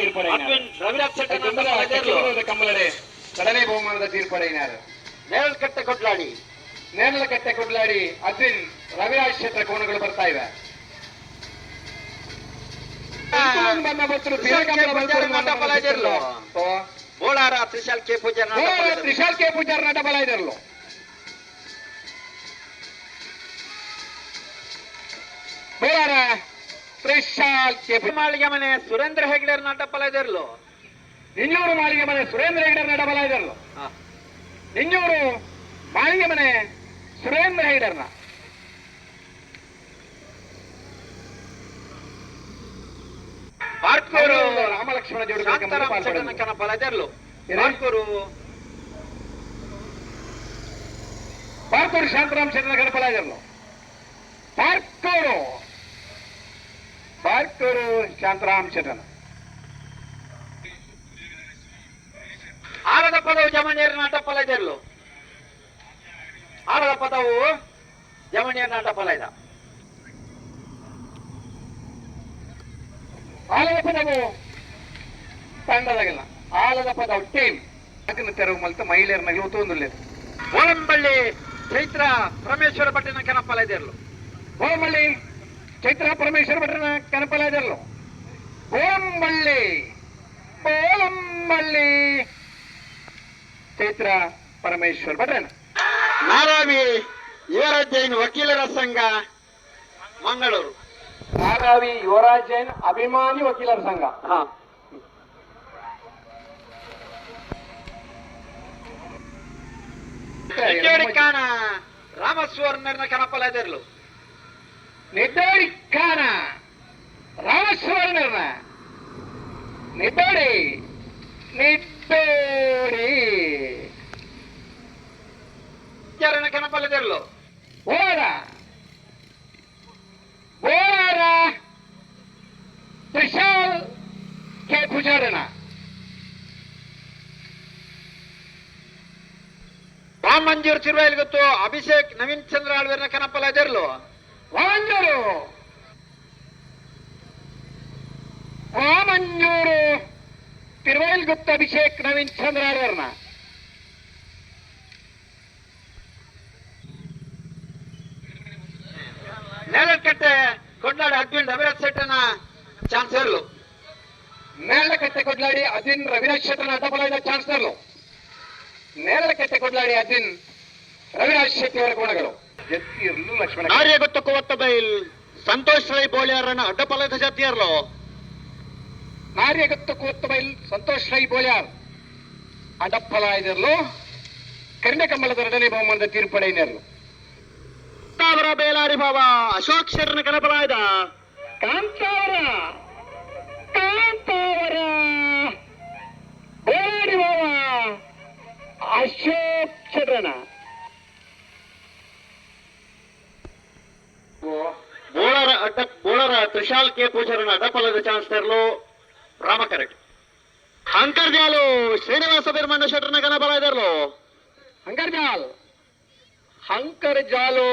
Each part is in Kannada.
ತೀರ್ಪಡೆಯಿನಾರು. ರವಿರಾಜ್ ಶೆಟ್ಟರ್ ಕಮ್ಮಲಡೆ ಕಡಲೆ ಬಹುಮಾನದ ತೀರ್ಪಡೆಯಿನಾರು ನೇರಲ್ಕಟ್ಟೆ ಕೊಡ್ಲಾಡಿ. ನೇರಳ ಕಟ್ಟೆ ಕೊಡ್ಲಾಡಿ ಅದ್ವಿನ್ ರವಿರಾಜ್ ಕ್ಷೇತ್ರ ಕೋಣಗಳು ಬರ್ತಾ ಇವೆ. ಬೋಳಾರ ತ್ರಿಶಾಲ್ ಕೆ ಪೂಜಾರ. ತ್ರಿಶಾಲ್ ಕೆ ಪೂಜಾರ್ ನಾಟ ಬಲ ಇದಿರ್ಲು ಬೇರೆ ತ್ರಿಶಾಲ್ ಪೂಜಾರ್ ಮಾಳಿಗೆ ಮನೆ ಸುರೇಂದ್ರ ಹೆಗ್ಡೆರ್ ನಟ ಬಲ ಇದಿರ್ಲು ನಿಂಜೂರು ಮಾಳಿಗೆ ಮನೆ ಸುರೇಂದ್ರ ಹೆಗ್ಡೆರ್ ನಟ ಬಲ ಇದಿರ್ಲು ನಿಂಜೂರು ಮಾಳಿಗೆ ಮನೆ ಸುರೇಂದ್ರ ಹೆಗ್ಡೆರ್ನ ಪಾರ್ಕೂರು ರಾಮಲಕ್ಷ್ಮಣ ಜೋಡಿ ಶಾಂತಾರಾಮ್ ಬಲ ಇದಿರ್ಲು? ಬಾರ್ಕೂರು ಪಾರ್ಕೂರು ಶಾಂತರಾಮ್ ಚಂದ್ರ ಗಣಪಲ ಇದ್ರಲ್ಲ ಪಾರ್ಕೂರು ಶಾಂತರಾಮ್ ಚಂದ್ರನ ಆರದ ಪದವು ಜಮಣಿಯರ ನಾಟ ಫಲ ಇದೆಲ್ಲೋ ಆರದ ಪದವು ಜಮಣಿಯರ ನಾಟ ಫಲ ಇದ. ಆಲದ ಪದವು ತಂಡದಾಗಿಲ್ಲ ಆಲದ ಪದವು ಟೀಮ್. ಅದನ್ನು ತೆರವು ಮಲ್ತ ಮಹಿಳೆಯರ ನಗಲು ಒಂದು ಓಲಂಬಳ್ಳಿ ಚೈತ್ರ ಪರಮೇಶ್ವರ ಭಟ್ಟಿನ ಕೆನಪಲ ಫಲ ಓಲಂಬಳ್ಳಿ ಚೈತ್ರ ಪರಮೇಶ್ವರ ಭಟ್ರನ ಕನಪಲ ಇದ್ರಲ್ಲ ಗೋಮಳ್ಳಿ ಗೋಳಂಬಳ್ಳಿ ಚೈತ್ರ ಪರಮೇಶ್ವರ್ ಭಟ್ರನ ನಾರಾವಿ ಯುವರಾಜೈನ್ ವಕೀಲರ ಸಂಘ ಮಂಗಳೂರು ನಾಗಾವಿ ಯುವರಾಜ್ ಜೈನ್ ಅಭಿಮಾನಿ ವಕೀಲರ ಸಂಘ ಹಾ ಕಾಣ ರಾಮಸ್ವರ್ಣನ ಕನಪಲ ಖಾನ ರಾಮಸ್ವರ್ಣರ್ನ ನಿದ್ದೋಡಿ. ನಿದ್ದೋಡಿ. ಚರಣ ಕನಪಲ ಇದಿರ್ಲು ಓರ ಓರ ತ್ರಿಶಾಲ್ ಕೆ ಪೂಜಾರನ ರಾಮ್ ಮಂಜೂರ್ ಚಿರುವಾಯಿಲ್ ಗೊತ್ತು ಅಭಿಷೇಕ್ ನವೀನ್ ಚಂದ್ರ ಆಳ್ವೇರ್ನ ಕನಪಲ ಇದಿರ್ಲು ವಾಂಜೂರು ವಾಮಂಜೂರು ತಿರುವೈಲ್ ಗುಪ್ತ ಅಭಿಷೇಕ್ ನವೀನ್ ಚಂದ್ರಾರ್ನ ನೇಲಕಟ್ಟೆ ಕೊಂಡಾಡಿ ಅಡ್ವಿನ್ ರವಿರಾಜ್ ಶೆಟ್ಟನ ಚಾನ್ಸ್ ಇರ್ಲು ನೇರಳಕಟ್ಟೆ ಕೊಡ್ಲಾಡಿ ಅದಿನ್ ರವಿರಾಜ್ ಶೆಟ್ಟರ್ ಅಡ್ಡಬಲದ ಚಾನ್ಸಲರ್ಲು ನೇರಳಕಟ್ಟೆ ಕೊಡ್ಲಾಡಿ ಅದಿನ್ ರವಿರಾಜ್ ಶೆಟ್ಟಿ ಅವರ ಗುಣಗಳು ಎತ್ತಿರ್ಲು ಲಕ್ಷ್ಮಣ ನಾರ್ಯ ಗೊತ್ತ ಕೊವತ್ತ ಬೈಲ್ ಸಂತೋಷ್ ರೈ ಬೋಳಿಯಾರನ ಅಡ್ಡಪಲದ ಜಾತಿಯರ್ಲು? ನಾರ್ಯಗತ್ತು ಕೂತ್ತ ಬೈಲ್ ಸಂತೋಷ್ ರೈ ಬೋಳ್ಯಾರ್. ಅಡಪ್ಪಲ ಇದಿರ್ಲು ಕರ್ಣ ಕಮಲದ ಎರಡನೇ ಬಹುಮಾನದ ತೀರ್ಪಡೆಯಿನರ್ಲು ಕಾಂತಾವರ ಬೇಲಾರಿ ಭಾವ ಅಶೋಕ್ ಶರಣ ಕನಪಲ ಇದ ಕಾಂತಾವರ ಕಾಂತಾವರ. ಬೋಳಾಡಿ ಭಾವ ಅಶೋಕ್ ಬೋಳರ ತ್ರಿಶಾಲ್ ಕೆ ಪೂಜಾರನ ಅಡ್ಡಪಲದ ಚಾನ್ಸ್ ತರಲು ರಾಮ ಕರೆಕ್ಟ್ ಅಂಕರ್ಜಾಲು ಶ್ರೀನಿವಾಸ ಬಿರ್ಮಣ್ಣ ಶೆಟ್ಟರ್ನ ಕನಪಲ ಇದಾರ್ಲು ಹಂಕರ್ಜಾಲ್ ಹಂಕರ್ ಜಾಲು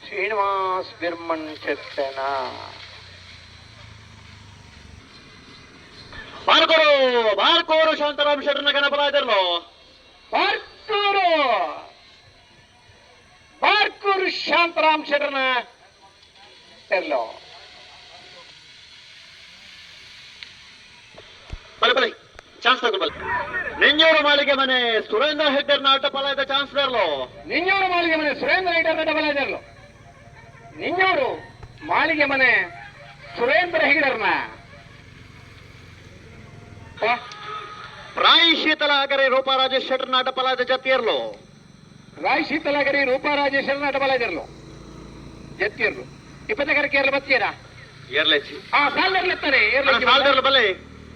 ಶ್ರೀನಿವಾಸ್ ಬಿರ್ಮಣ್ ಚೆತ್ತನ ಬಾರ್ಕೋರು ಬಾರ್ಕೋರು ಶಾಂತಾರಾಮ್ ಶೆಟ್ಟರ್ನ ಕನಪಲ ಇದಾರ್ಲು ಬಾರ್ಕೂರು ಬಾರ್ಕೂರು ಶಾಂತರಾಮ್ ಶೆಟ್ಟರ್ನ ಎಲ್ಲೋ ಬಲೆ ಬಲೆ ಚಾನ್ಸ್ ತಗೊಂಡು ಬಲೆ ನೆಂಜೂರು ಮಾಳಿಗೆ ಮನೆ ಸುರೇಂದ್ರ ಹೆಡ್ಡರ್ ನಾಟ ಫಲ ಚಾನ್ಸ್ ತರಲು ನಿಂಜೂರು ಮಾಳಿಗೆ ಮನೆ ಸುರೇಂದ್ರ ಹೆಡ್ಡರ್ ನಾಟ ಫಲ ಇದರ್ಲು ನಿಂಜೂರು ಮಾಳಿಗೆ ಮನೆ ಸುರೇಂದ್ರ ಹೆಗ್ಡರ್ನ ರಾಯ್ ಶೀತಲ ಆಗರೆ ರೂಪಾ ರಾಜೇಶ್ ಶೆಟ್ಟರ್ ನಾಟ ಫಲ ಇದೆ ಜತ್ತಿಯರ್ಲು ರಾಯ್ ಶೀತಲಾಗರಿ ರೂಪಾ ರಾಜೇಶ್ ಶೆಟ್ಟರ್ ನಾಟ ಫಲ ಇದರ್ಲು ಎತ್ತಿರ್ಲು ಇಪ್ಪತ್ತಕರಕ್ಕೆ ಏರ್ಲು ಬತ್ತೀರಾ ಏರ್ಲೇಸಿ ಆ ಸಾಲ್ದರ್ಲಿ ಎತ್ತಾನೆ ಏರ್ಲಿಕ್ಕೆ ಸಾಲ್ದರ್ಲು ಬಲೆ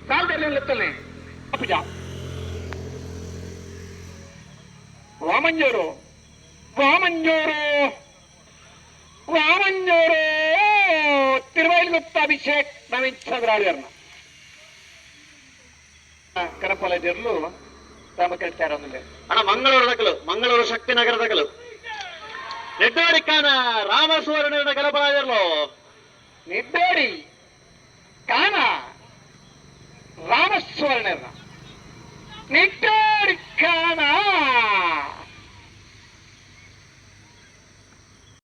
ಸಾಲ್ದರ್ಲಿ ಎತ್ತಾನೆ ಪೂಜ ವಾಮಂಜೂರು ವಾಮಂಜೂರು ವಾಮಂಜೂರು ತಿರುವೈಲುಗುಪ್ತ ಅಭಿಷೇಕ್ ನವೀನ್ ಚಂದ್ರಾಳಿಯರ್ನ ಕರಪಲ ಇದಿರ್ಲು ರಾಮಕೃಷ್ಣ ಯಾರೊಂದಿದೆ ಅಣ್ಣ ಮಂಗಳೂರು ದಕಲು ಮಂಗಳೂರು ಶಕ್ತಿ Nidari kana rama swarina nithari lo nithari kana Ramaswal swarina nithari